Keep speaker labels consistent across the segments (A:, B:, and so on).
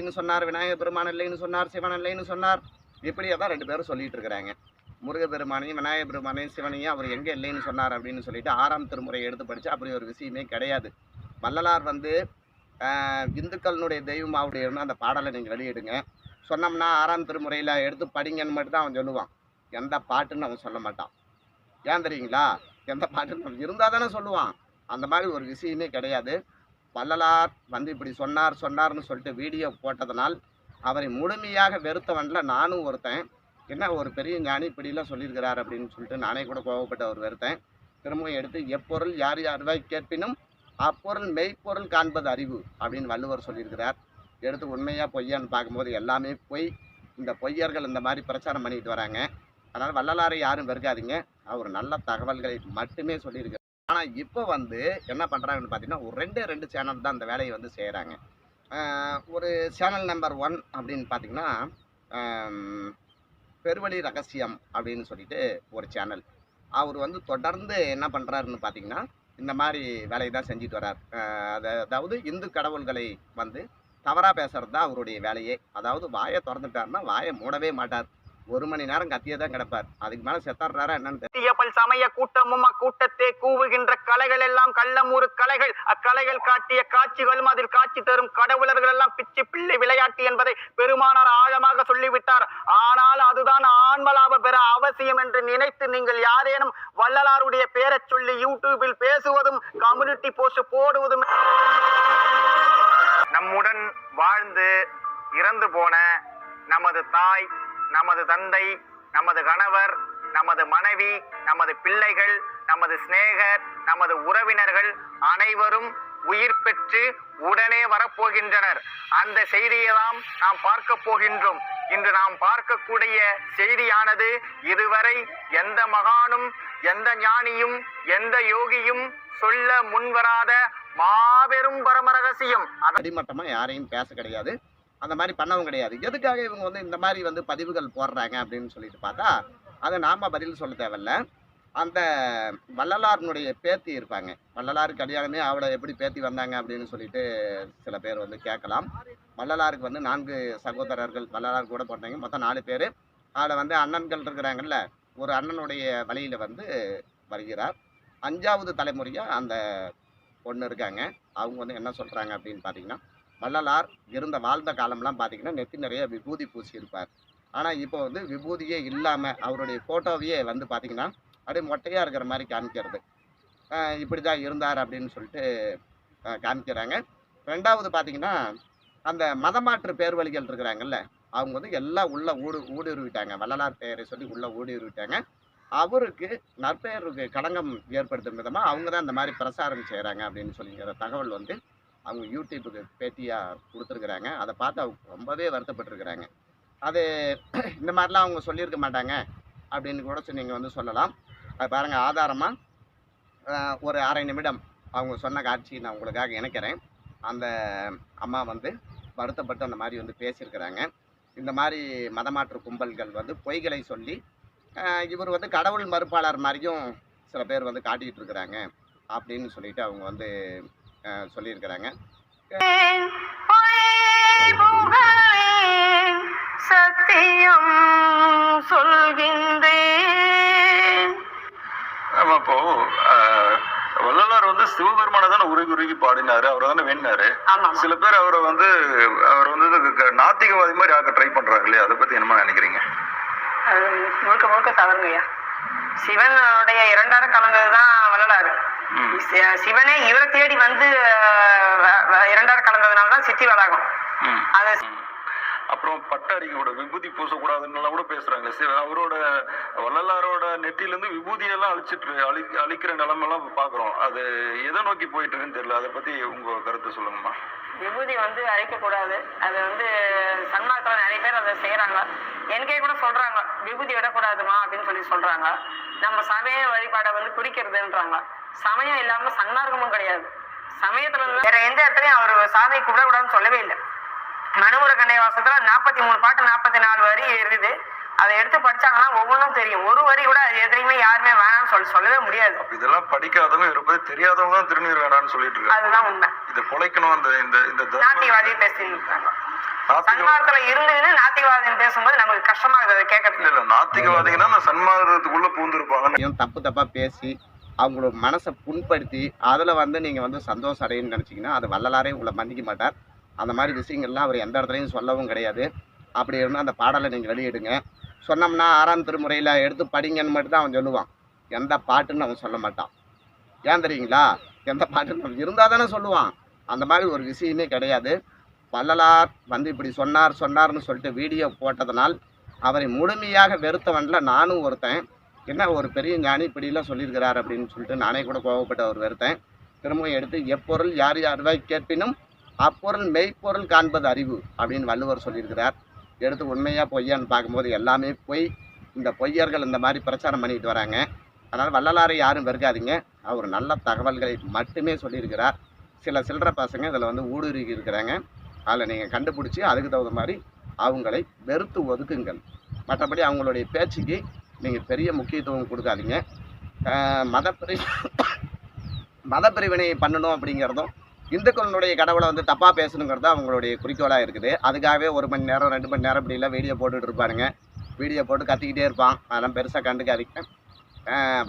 A: இல்லைன்னு சொன்னார் விநாயகர் பெருமான் இல்லைன்னு சொன்னார் சிவன் இல்லைன்னு சொன்னார். இப்படியே தான் ரெண்டு பேரும் சொல்லிட்டு இருக்கிறாங்க. முருகப்பெருமானையும் விநாயகர் பெருமானையும் சிவனையும் அவர் எங்கே இல்லைன்னு சொன்னார் அப்படின்னு சொல்லிட்டு ஆறாம் திருமுறையை எடுத்து படித்து அப்படி ஒரு விஷயமே கிடையாது. வள்ளலார் வந்து ஆஹ், தெய்வம் தெய்வமாவுடையன்னு அந்த பாடலை நீங்கள் வெளியிடுங்க. சொன்னோம்னா ஆறாம் திருமுறையில் எடுத்து படிங்கன்னு மட்டும் தான் அவன் சொல்லுவான். எந்த பாட்டுன்னு அவன் சொல்ல மாட்டான். ஏன் தெரியுங்களா? எந்த பாட்டுன்னு இருந்தால் தானே சொல்லுவான். அந்த மாதிரி ஒரு விஷயமே கிடையாது. வள்ளலார் வந்து இப்படி சொன்னார் சொன்னார்னு சொல்லிட்டு வீடியோ போட்டதனால் அவரை முழுமையாக வெறுத்தவன்ல நானும் ஒருத்தன். என்ன ஒரு பெரிய ஞானி இப்படிலாம் சொல்லியிருக்கிறார் அப்படின்னு சொல்லிட்டு நானே கூட கோவப்பட்ட ஒரு வெறுத்தேன். திரும்பவும் எடுத்து எப்பொருள் யார் யார்வாய் கேட்பினும் அப்பொருள் மெய்ப்பொருள் காண்பது அறிவு அப்படின்னு வள்ளுவர் சொல்லியிருக்கிறார். எடுத்து உண்மையாக பொய்யான்னு பார்க்கும்போது எல்லாமே பொய். இந்த பொய்யர்கள் இந்த மாதிரி பிரச்சாரம் பண்ணிட்டு வராங்க. அதனால் வள்ளலாரை யாரும் வெறுக்காதீங்க. அவர் நல்ல தகவல்களை மட்டுமே சொல்லியிருக்கிறார். ஆனால் இப்போ வந்து என்ன பண்ணுறாங்கன்னு பார்த்தீங்கன்னா ஒரு ரெண்டே ரெண்டு சேனல் தான் அந்த வேலையை வந்து செய்கிறாங்க ஒரு சேனல் நம்பர் ஒன் அப்படின்னு பார்த்தீங்கன்னா பெருவழி ரகசியம் அப்படின்னு சொல்லிட்டு ஒரு சேனல் அவர் வந்து தொடர்ந்து என்ன பண்ணுறாருன்னு பார்த்தீங்கன்னா இந்த மாதிரி வேலையை தான் செஞ்சுட்டு வர்றார். அதாவது இந்து கடவுள்களை வந்து தவறாக பேசுறது தான் அவருடைய வேலையே. அதாவது வாயை திறந்துட்டாருன்னா வாயை மூடவே மாட்டார். ஒரு மணி நேரம் கத்தியே தான் கிடப்பார். அதுக்கு மேலே செத்தாடுறாரா என்னன்னு
B: சமய கூட்டமும் அக்கூட்டத்தே கூவுகின்ற கலைகள் எல்லாம் கள்ளமூறு கலைகள். அக்கலைகள் காட்டிய காட்சிகளும் அதில் காட்சி தரும் கடவுளர்கள் எல்லாம் பிச்சி பிள்ளை விளையாட்டு என்பதை பெருமானார் ஆழமாக சொல்லிவிட்டார். ஆனால் அதுதான் ஆன்மலாப பெற அவசியம் என்று நினைத்து நீங்கள் யாரேனும் வள்ளலாருடைய பேரைச் சொல்லி யூடியூபில் பேசுவதும் கம்யூனிட்டி போஸ்ட் போடுவதும் நம்முடன் வாழ்ந்து இறந்து போன நமது தாய் நமது தந்தை நமது கணவர் நமது மனைவி நமது பிள்ளைகள் நமது சிநேகர் நமது உறவினர்கள் அனைவரும் உயிர் பெற்று உடனே வரப்போகின்றனர். அந்த செய்தியை தான் நாம் பார்க்க போகின்றோம். இன்று நாம் பார்க்கக்கூடிய செய்தியானது இதுவரை எந்த மகானும் எந்த ஞானியும் எந்த யோகியும் சொல்ல முன்வராத மாபெரும் பரம ரகசியம்.
A: யாரையும் பேச கிடையாது. அந்த மாதிரி பண்ணவும் கிடையாது. எதுக்காக இவங்க வந்து இந்த மாதிரி வந்து பதிவுகள் போடுறாங்க அப்படின்னு சொல்லிட்டு பார்த்தா அதை நாம் பதில் சொல்ல தேவையில்ல. அந்த வள்ளலாரினுடைய பேத்தி இருப்பாங்க. வள்ளலார் கல்யாணமே அவளை எப்படி பேத்தி வந்தாங்க அப்படின்னு சொல்லிட்டு சில பேர் வந்து கேட்கலாம். வள்ளலாருக்கு வந்து நான்கு சகோதரர்கள் வள்ளலார் கூட பிறந்தாங்க மொத்தம் நாலு பேர். அதில் வந்து அண்ணன்கள் இருக்கிறாங்கல்ல ஒரு அண்ணனுடைய வழியில் வந்து வருகிறார். அஞ்சாவது தலைமுறையாக அந்த பொண்ணு இருக்காங்க. அவங்க வந்து என்ன சொல்கிறாங்க அப்படின்னு பார்த்தீங்கன்னா வள்ளலார் இருந்த வாழ்ந்த காலம்லாம் பார்த்தீங்கன்னா நெத்தி நிறைய விபூதி பூசி இருப்பார் ஆனால் இப்போ வந்து விபூதியே இல்லாமல் அவருடைய ஃபோட்டோவையே வந்து பார்த்தீங்கன்னா அப்படியே மொட்டையாக இருக்கிற மாதிரி காமிக்கிறது. இப்படி தான் இருந்தார் அப்படின்னு சொல்லிட்டு காமிக்கிறாங்க. ரெண்டாவது பார்த்தீங்கன்னா அந்த மதமாற்று பேர்வழிகள் இருக்கிறாங்கல்ல அவங்க வந்து எல்லாம் உள்ள ஊடு ஊடுருவிட்டாங்க. வள்ளலார் பெயரை சொல்லி உள்ளே ஊடுருவிட்டாங்க. அவருக்கு நற்பெயருக்கு களங்கம் ஏற்படுத்தும் விதமாக அவங்க தான் இந்த மாதிரி பிரசாரம் செய்கிறாங்க அப்படின்னு சொல்லிங்கிற தகவல் வந்து அவங்க யூடியூப்புக்கு பேட்டியாக கொடுத்துருக்குறாங்க. அதை பார்த்து அவங்க ரொம்பவே வருத்தப்பட்டிருக்கிறாங்க. அது இந்த மாதிரிலாம் அவங்க சொல்லியிருக்க மாட்டாங்க அப்படின்னு கூட நீங்கள் வந்து சொல்லலாம். அது பாருங்கள் ஆதாரமாக ஒரு அரை நிமிடம் அவங்க சொன்ன காட்சி நான் உங்களுக்காக இணைக்கிறேன். அந்த அம்மா வந்து வருத்தப்பட்டு அந்த மாதிரி வந்து பேசியிருக்கிறாங்க. இந்த மாதிரி மதமாற்று கும்பல்கள் வந்து பொய்களை சொல்லி இவர் வந்து கடவுள் மறுப்பாளர் மாதிரியும் சில பேர் வந்து காட்டிக்கிட்டு இருக்கிறாங்க அப்படின்னு சொல்லிட்டு அவங்க வந்து சொல்லியிருக்கிறாங்க.
B: சத்தியம் சொல்கின்றேன்
C: ஆமா இப்போ வள்ளலார் வந்து சிவபெருமானை தானே உருகி உருகி பாடினாரு. அவரை தானே வேணினாரு
B: ஆமா
C: சில பேர் அவரை வந்து அவர் வந்து இது க- நாத்திகவாதி மாதிரி ஆக்க ட்ரை பண்றாங்க இல்லையா? அதை பத்தி என்னமா நினைக்கிறீங்க?
B: முழுக்க முழுக்க தவறுங்கய்யா. சிவனுடைய இரண்டார கலந்ததுதான் வள்ளலாறு சிவனே இவரை தேடி வந்து இரண்டார கலந்ததுனால தான் சித்தி வளாகம். அது.
C: அப்புறம் பட்டாரிக்கு கூட விபூதி பூசக்கூடாதுன்னு கூட பேசுறாங்க அவரோட வள்ளலாரோட நெத்தியில இருந்து விபூதியெல்லாம் அழிச்சிட்டு அழி அழிக்கிற நிலைமெல்லாம் பாக்குறோம் அது எதை நோக்கி போயிட்டு இருக்குன்னு தெரியல. அதை பத்தி உங்க கருத்து சொல்லுங்கம்மா.
B: விபூதி வந்து அழிக்கக்கூடாது. அது வந்து நிறைய பேர் அதை செய்கிறாங்க எனக்கே கூட சொல்கிறாங்க விபூதி விடக்கூடாதுமா அப்படின்னு சொல்லி சொல்கிறாங்க நம்ம சமய வழிபாடை வந்து குறிக்கிறதுன்றாங்க. சமயம் இல்லாமல் சன்மார்க்கமும் கிடையாது. சமயத்துல இருந்து வேற எந்த இடத்துலையும் அவர் சாமி கும்பிடக்கூடாதுன்னு சொல்லவே இல்லை. மனுமுறை கண்ணை வாசத்துல நாற்பத்தி மூணு பாட்டு நாற்பத்தி நாலு வரி இருக்குது. அதை எடுத்து படிச்சாங்கன்னா ஒவ்வொன்றும் தெரியும். ஒரு வரி கூட அது எதுலையுமே யாருமே வேணாம்னு சொல்லி சொல்லவே முடியாது.
C: இதெல்லாம் படிக்காதவங்க இருப்பது தெரியாதவங்க தான் திருநீர் வேணாம்னு சொல்லிட்டு இருக்காங்க.
B: அதுதான் உண்மை.
C: இதை குலைக்கணும் இந்த இந்த இந்த தர்ம
B: நாட்டியவாதி பேசிட்டு இருக்காங்க.
D: சன்மார்க்கத்துல இருந்துட்டு நாத்திகவாதம் பேசும்போது நமக்கு கஷ்டமா இருக்குது
C: இல்ல சன்மார்க்கத்துக்குள்ள பூந்திருப்பாங்க
A: தப்பு தப்பாக பேசி அவங்களோட மனசை புண்படுத்தி அதில் வந்து நீங்கள் வந்து சந்தோஷம் அடையணும்னு நினச்சிங்கன்னா அது வள்ளலாரே உங்களை மன்னிக்க மாட்டார். அந்த மாதிரி விஷயங்கள்லாம் அவர் எந்த இடத்துலையும் சொல்லவும் கிடையாது. அப்படி இருந்தால் அந்த பாடலை நீங்கள் வெளியிடுங்க. சொன்னோம்னா ஆறாம் திருமுறையில் எடுத்து படிங்கன்னு மட்டும் தான் அவன் சொல்லுவான். எந்த பாட்டுன்னு அவன் சொல்ல மாட்டான். ஏன் தெரியுங்களா? எந்த பாட்டுன்னு இருந்தால் தானே சொல்லுவான். அந்த மாதிரி ஒரு விஷயமே கிடையாது. வள்ளலார் வந்து இப்படி சொன்னார் சொன்னார்னு சொல்லிட்டு வீடியோ போட்டதனால் அவரை முழுமையாக வெறுத்தவன்ல நானும் ஒருத்தன். என்ன ஒரு பெரிய ஞானி இப்படிலாம் சொல்லியிருக்கிறார் அப்படின்னு சொல்லிட்டு நானே கூட கோவப்பட்டு அவர் வெறுத்தேன். திரும்பவும் எடுத்து எப்பொருள் யார் யார்வாய் கேட்பினும் அப்பொருள் மெய்ப்பொருள் காண்பது அறிவு அப்படின்னு வள்ளுவர் சொல்லியிருக்கிறார். எடுத்து உண்மையாக பொய்யான்னு பார்க்கும்போது எல்லாமே பொய். இந்த பொய்யர்கள் இந்த மாதிரி பிரச்சாரம் பண்ணிட்டு வராங்க. அதனால் வள்ளலாரை யாரும் வெறுக்காதீங்க. அவர் நல்ல தகவல்களை மட்டுமே சொல்லியிருக்கிறார். சில சில்லற பசங்க இதில் வந்து ஊடுருவி இருக்கிறாங்க. அதில் நீங்கள் கண்டுபிடிச்சி அதுக்கு தகுந்த மாதிரி அவங்களை வெறுத்து ஒதுக்குங்கள். மற்றபடி அவங்களுடைய பேச்சுக்கு நீங்கள் பெரிய முக்கியத்துவம் கொடுக்காதீங்க. மதப்பிரி மதப்பிரிவினை பண்ணணும் அப்படிங்கிறதும் இந்துக்களுடைய கடவுளை வந்து தப்பாக பேசணுங்கிறது அவங்களுடைய குறிக்கோளாக இருக்குது. அதுக்காகவே ஒரு மணி நேரம் ரெண்டு மணி நேரம் இப்படிலாம் வீடியோ போட்டுட்டு இருப்பானுங்க. வீடியோ போட்டு கத்திக்கிட்டே இருப்பான். அதெல்லாம் பெருசாக கண்டுக்காதீங்க.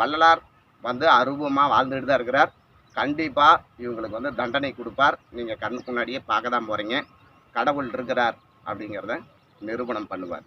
A: வள்ளலார் வந்து அருவமாக வாழ்ந்துட்டு தான் இருக்கிறார். கண்டிப்பாக இவங்களுக்கு வந்து தண்டனை கொடுப்பார். நீங்கள் கண்ணுக்கு முன்னாடியே பார்க்க தான் போகிறீங்க கடவுள் இருக்கிறார் அப்படிங்கிறத நிரூபணம் பண்ணுவார்.